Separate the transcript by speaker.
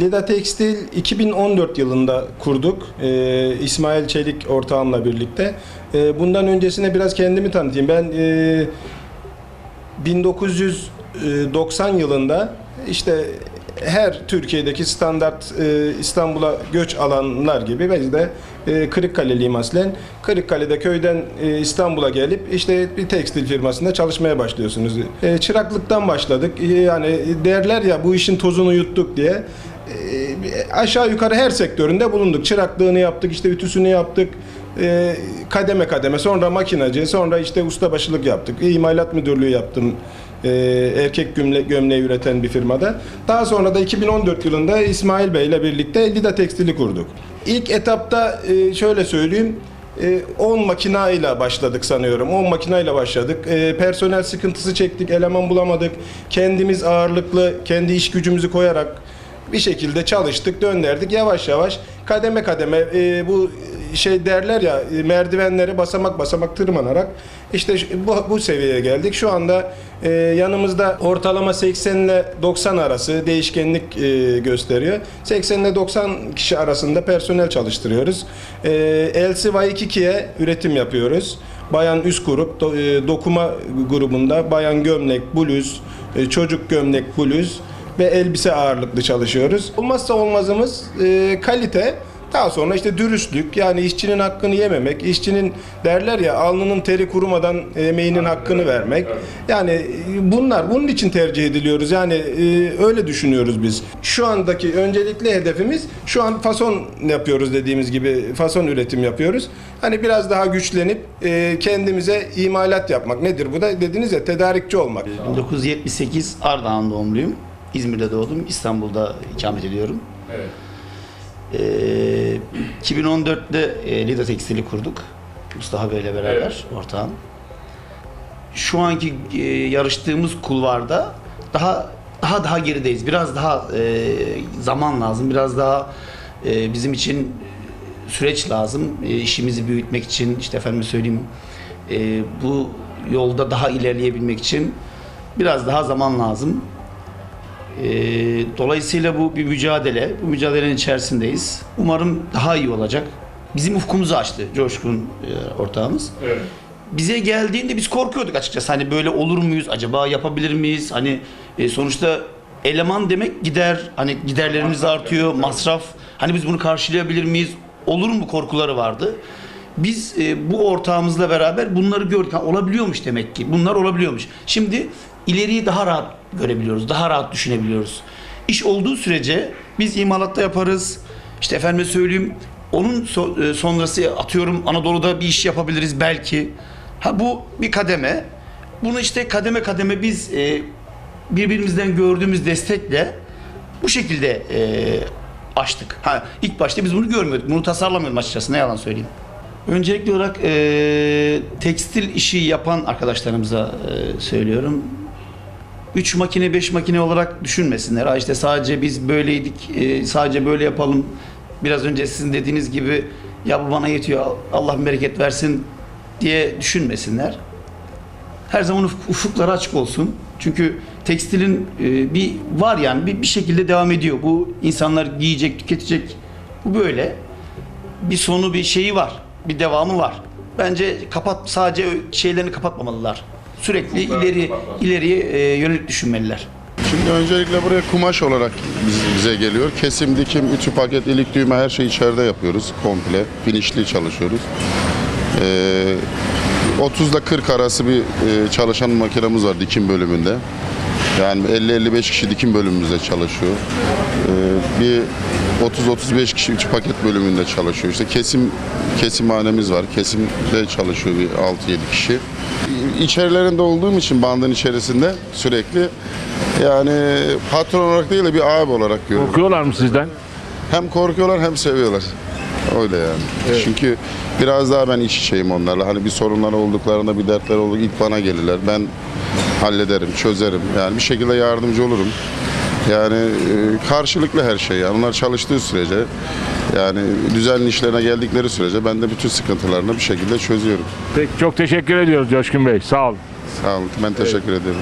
Speaker 1: Lida Tekstil 2014 yılında kurduk. Ee, İsmail Çelik ortağımla birlikte. Ee, bundan öncesine biraz kendimi tanıtayım. Ben e, 1990 yılında işte her Türkiye'deki standart e, İstanbul'a göç alanlar gibi biz de e, Kırıkkaleliyim aslen. Kırıkkale'de köyden e, İstanbul'a gelip işte bir tekstil firmasında çalışmaya başlıyorsunuz. E, çıraklıktan başladık. E, yani derler ya bu işin tozunu yuttuk diye. E, aşağı yukarı her sektöründe bulunduk. Çıraklığını yaptık, işte ütüsünü yaptık. E, kademe kademe sonra makinacı, sonra işte ustabaşılık yaptık. İmalat müdürlüğü yaptım. e, erkek gömle, gömleği üreten bir firmada. Daha sonra da 2014 yılında İsmail Bey ile birlikte Lida Tekstil'i kurduk. İlk etapta e, şöyle söyleyeyim. e, 10 makina ile başladık sanıyorum. 10 makina ile başladık. E, personel sıkıntısı çektik, eleman bulamadık. Kendimiz ağırlıklı, kendi iş gücümüzü koyarak bir şekilde çalıştık, döndürdük. Yavaş yavaş kademe kademe e, bu şey derler ya e, merdivenleri basamak basamak tırmanarak işte bu, bu seviyeye geldik. Şu anda e, yanımızda ortalama 80 ile 90 arası değişkenlik e, gösteriyor. 80 ile 90 kişi arasında personel çalıştırıyoruz. E, Elsi Vaikiki'ye üretim yapıyoruz. Bayan üst grup, do- e, dokuma grubunda bayan gömlek, bluz, e, çocuk gömlek, bluz ve elbise ağırlıklı çalışıyoruz. Olmazsa olmazımız e, kalite. Daha sonra işte dürüstlük yani işçinin hakkını yememek, işçinin derler ya alnının teri kurumadan emeğinin hakkını vermek. Yani e, bunlar bunun için tercih ediliyoruz. Yani e, öyle düşünüyoruz biz. Şu andaki öncelikli hedefimiz şu an fason yapıyoruz dediğimiz gibi fason üretim yapıyoruz. Hani biraz daha güçlenip e, kendimize imalat yapmak. Nedir bu da dediniz ya tedarikçi olmak.
Speaker 2: 1978 Ardahan doğumluyum. İzmir'de doğdum. İstanbul'da ikamet ediyorum.
Speaker 3: Evet.
Speaker 2: Ee, 2014'te e, Lida Tekstil'i kurduk. Mustafa Bey'le beraber
Speaker 3: Evet.
Speaker 2: ortağım. Şu anki e, yarıştığımız kulvarda daha daha daha gerideyiz. Biraz daha e, zaman lazım. Biraz daha e, bizim için süreç lazım. E, işimizi büyütmek için işte efendim söyleyeyim e, bu yolda daha ilerleyebilmek için biraz daha zaman lazım. E, dolayısıyla bu bir mücadele. Bu mücadelenin içerisindeyiz. Umarım daha iyi olacak. Bizim ufkumuzu açtı Coşkun e, ortağımız.
Speaker 3: Evet.
Speaker 2: Bize geldiğinde biz korkuyorduk açıkçası. Hani böyle olur muyuz? Acaba yapabilir miyiz? Hani e, sonuçta eleman demek gider. Hani giderlerimiz artıyor, masraf. Hani biz bunu karşılayabilir miyiz? Olur mu korkuları vardı. Biz e, bu ortağımızla beraber bunları gördük. Ha, olabiliyormuş demek ki. Bunlar olabiliyormuş. Şimdi ileriyi daha rahat görebiliyoruz. Daha rahat düşünebiliyoruz. İş olduğu sürece biz imalatta yaparız. İşte efendime söyleyeyim onun e, sonrası atıyorum Anadolu'da bir iş yapabiliriz belki. Ha bu bir kademe. Bunu işte kademe kademe biz e, birbirimizden gördüğümüz destekle bu şekilde e, açtık. Ha ilk başta biz bunu görmüyorduk. Bunu tasarlamıyordum açıkçası. Ne yalan söyleyeyim. Öncelikli olarak e, tekstil işi yapan arkadaşlarımıza e, söylüyorum. 3 makine 5 makine olarak düşünmesinler. Ha işte sadece biz böyleydik, e, sadece böyle yapalım. Biraz önce sizin dediğiniz gibi ya bu bana yetiyor, Allah bereket versin diye düşünmesinler. Her zaman ufuk- ufukları açık olsun. Çünkü tekstilin e, bir var yani bir, bir şekilde devam ediyor. Bu insanlar giyecek, tüketecek. Bu böyle. Bir sonu, bir şeyi var. Bir devamı var. Bence kapat sadece şeylerini kapatmamalılar. Sürekli ileri ileriye e, yönelik düşünmeliler.
Speaker 4: Şimdi öncelikle buraya kumaş olarak biz- bize geliyor. Kesim, dikim, ütü, paket, ilik, düğme her şeyi içeride yapıyoruz komple. Finişli çalışıyoruz. Ee, 30 ile 40 arası bir e, çalışan makinemiz var dikim bölümünde. Yani 50-55 kişi dikim bölümümüzde çalışıyor. Ee, bir 30-35 kişi ütü paket bölümünde çalışıyor. İşte kesim kesimhanemiz var. Kesimde çalışıyor bir 6-7 kişi. İçerilerinde olduğum için bandın içerisinde sürekli yani patron olarak değil de bir abi olarak görüyorum.
Speaker 3: Korkuyorlar mı sizden?
Speaker 4: Hem korkuyorlar hem seviyorlar. Öyle yani. Çünkü biraz daha ben iç içeyim onlarla. Hani bir sorunlar olduklarında, bir dertler olur ilk bana gelirler. Ben hallederim, çözerim. Yani bir şekilde yardımcı olurum. Yani e, karşılıklı her şey. Yani onlar çalıştığı sürece yani düzenli işlerine geldikleri sürece ben de bütün sıkıntılarını bir şekilde çözüyorum.
Speaker 3: Peki çok teşekkür ediyoruz Coşkun Bey. Sağ olun.
Speaker 4: Sağ olun. Ben teşekkür ederim.